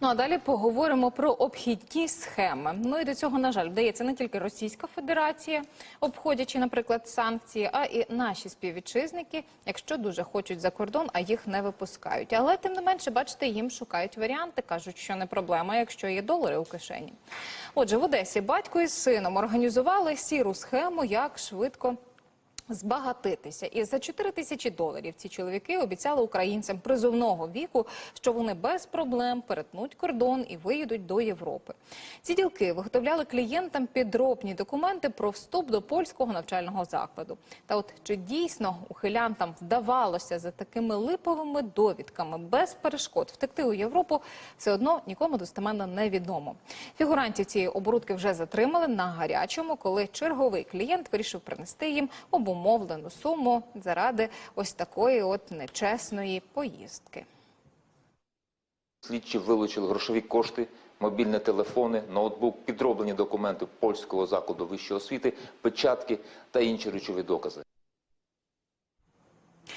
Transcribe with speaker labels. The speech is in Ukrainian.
Speaker 1: Ну а далі поговоримо про обхідні схеми. Ну і до цього, на жаль, вдається не тільки Російська Федерація, обходячи, наприклад, санкції, а і наші співвітчизники, якщо дуже хочуть за кордон, а їх не випускають. Але тим не менше, бачите, їм шукають варіанти, кажуть, що не проблема, якщо є долари у кишені. Отже, в Одесі батько із сином організували сіру схему, як швидко збагатитися. І за 4 тисячі доларів ці чоловіки обіцяли українцям призовного віку, що вони без проблем перетнуть кордон і виїдуть до Європи. Ці ділки виготовляли клієнтам підробні документи про вступ до польського навчального закладу. Та от чи дійсно ухилянтам вдавалося за такими липовими довідками без перешкод втекти у Європу, все одно нікому достеменно невідомо. Фігурантів цієї оборудки вже затримали на гарячому, коли черговий клієнт вирішив принести їм обумовлену суму заради ось такої от нечесної поїздки.
Speaker 2: Слідчі вилучили грошові кошти, мобільні телефони, ноутбук, підроблені документи польського закладу вищої освіти, печатки та інші речові докази.